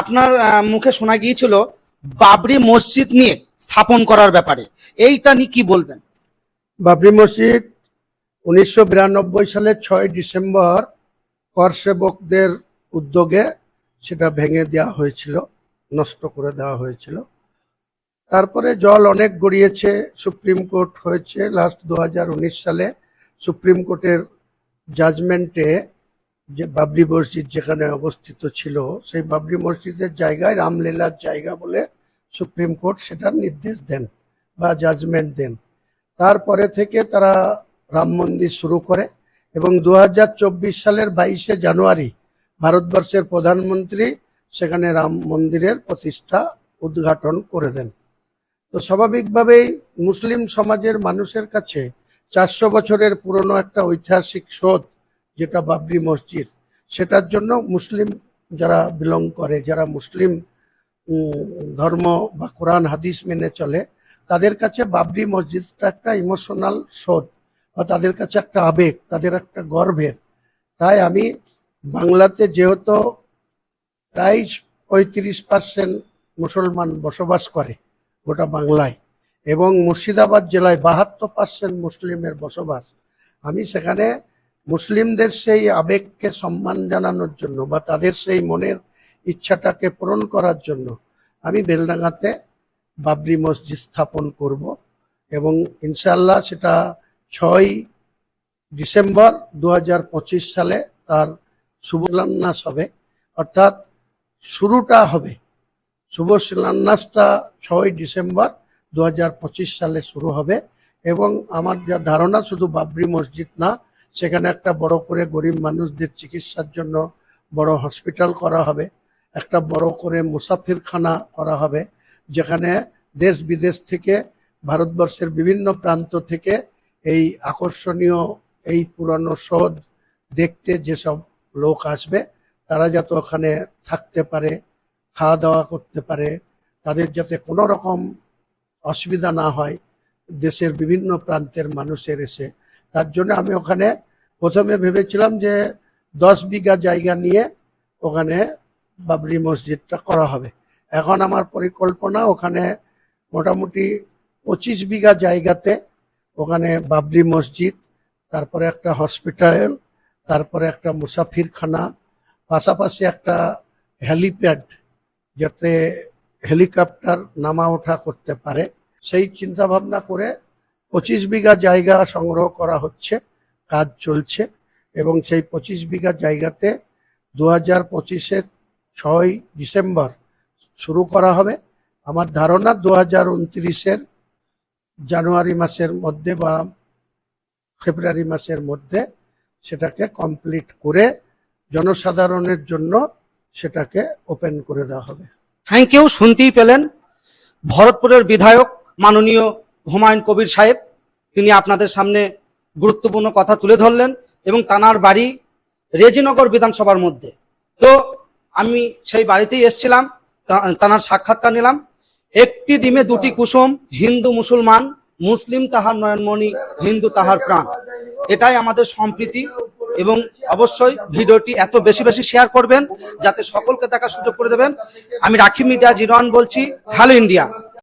আপনার মুখে শোনা গিয়েছিল বাবরি মসজিদ নিয়ে স্থাপন করার ব্যাপারে। এইটা নিয়ে কি বলবেন? বাবরি মসজিদ উনিশশো বিরানব্বই সালের ছয় ডিসেম্বর করসেবকদের উদ্যোগে সেটা ভেঙে দেওয়া হয়েছিল, নষ্ট করে দেওয়া হয়েছিল। তারপরে জল অনেক গড়িয়েছে, সুপ্রিম কোর্ট হয়েছে, লাস্ট দু হাজার উনিশ সালে সুপ্রিম কোর্টের জাজমেন্টে যে বাবরি মসজিদ যেখানে অবস্থিত ছিল, সেই বাবরি মসজিদের জায়গায় রামলীলার জায়গা বলে সুপ্রিম কোর্ট সেটার নির্দেশ দেন বা জাজমেন্ট দেন। তারপরে থেকে তারা রাম মন্দির শুরু করে এবং দু হাজার চব্বিশ সালের বাইশে জানুয়ারি ভারতবর্ষের প্রধানমন্ত্রী সেখানে রাম মন্দিরের প্রতিষ্ঠা উদ্ঘাটন করে দেন। তো স্বাভাবিকভাবেই মুসলিম সমাজের মানুষের কাছে চারশো বছরের পুরনো একটা ঐতিহাসিক শোধ যেটা বাবরি মসজিদ, সেটার জন্য মুসলিম যারা বিলং করে, যারা মুসলিম ধর্ম বা কোরআন, হাদিস মেনে চলে, তাদের কাছে বাবরি মসজিদটা একটা ইমোশনাল শোধ বা তাদের কাছে একটা আবেগ, তাদের একটা গর্বের। তাই আমি বাংলাতে যেহেতু প্রায় পঁয়ত্রিশ পার্সেন্ট মুসলমান বসবাস করে গোটা বাংলায় এবং মুর্শিদাবাদ জেলায় বাহাত্তর পার্সেন্ট মুসলিমের বসবাস, আমি সেখানে মুসলিমদের সেই আবেগকে সম্মান জানানোর জন্য বা তাদের সেই মনের ইচ্ছাটাকে পূরণ করার জন্য আমি বেলডাঙ্গাতে বাবরি মসজিদ স্থাপন করব এবং ইনশাল্লাহ সেটা ছয় ডিসেম্বর দু হাজার পঁচিশ সালে তার শুভলান্যাস হবে। অর্থাৎ শুরুটা হবে। শুভ শিলান্যাসটা ছয় ডিসেম্বর দু হাজার পঁচিশ সালে শুরু হবে এবং আমার যা ধারণা শুধু বাবরি মসজিদ না সেখানে একটা বড় করে গরিব মানুষদের চিকিৎসার জন্য বড় হসপিটাল করা হবে, একটা বড় করে মুসাফিরখানা করা হবে, যেখানে দেশ বিদেশ থেকে, ভারতবর্ষের বিভিন্ন প্রান্ত থেকে এই আকর্ষণীয়, এই পুরানো শহর দেখতে যেসব লোক আসবে, তারা যাতে ওখানে থাকতে পারে, খাওয়া দাওয়া করতে পারে, তাদের যাতে কোনো রকম অসুবিধা না হয় দেশের বিভিন্ন প্রান্তের মানুষের এসে। তার জন্য আমি ওখানে প্রথমে ভেবেছিলাম যে দশ বিঘা জায়গা নিয়ে ওখানে বাবরি মসজিদটা করা হবে। এখন আমার পরিকল্পনা ওখানে মোটামুটি পঁচিশ বিঘা জায়গাতে ওখানে বাবরি মসজিদ, তারপরে একটা হসপিটাল, তারপরে একটা মুসাফিরখানা, পাশাপাশি একটা হেলিপ্যাড যাতে হেলিকপ্টার নামা ওঠা করতে পারে। সেই চিন্তা ভাবনা করে পঁচিশ বিঘা জায়গা সংগ্রহ করা হচ্ছে, কাজ চলছে এবং সেই পঁচিশ বিঘা জায়গাতে দু হাজার পঁচিশের ছয় ডিসেম্বর শুরু করা হবে। আমার ধারণা দু হাজার উনত্রিশের জানুয়ারি মাসের মধ্যে বা ফেব্রুয়ারি মাসের মধ্যে সেটাকে কমপ্লিট করে জনসাধারণের জন্য সেটাকে ওপেন করে দেওয়া হবে। থ্যাংক ইউ শুনতেই পেলেন। ভরতপুরের বিধায়ক মাননীয় হুমায়ুন কবির সাহেব, তিনি আপনাদের সামনে গুরুত্বপূর্ণ কথা তুলে ধরলেন এবং তানার বাড়ি রেজিনগর বিধানসভার মধ্যে। তো আমি সেই বাড়িতেই এসছিলাম তানার সাক্ষাৎকার নিলাম। একটি ডিমে দুটি কুসুম, হিন্দু মুসলমান, মুসলিম তাহার নয়নমণি, হিন্দু তাহার প্রাণ। এটাই আমাদের সম্প্রীতি এবং অবশ্যই ভিডিওটি এত বেশি বেশি শেয়ার করবেন, যাতে সকলকে দেখার সুযোগ করে দেবেন। আমি রাখি মিডিয়া জিরোয়ান বলছি, হ্যালো ইন্ডিয়া।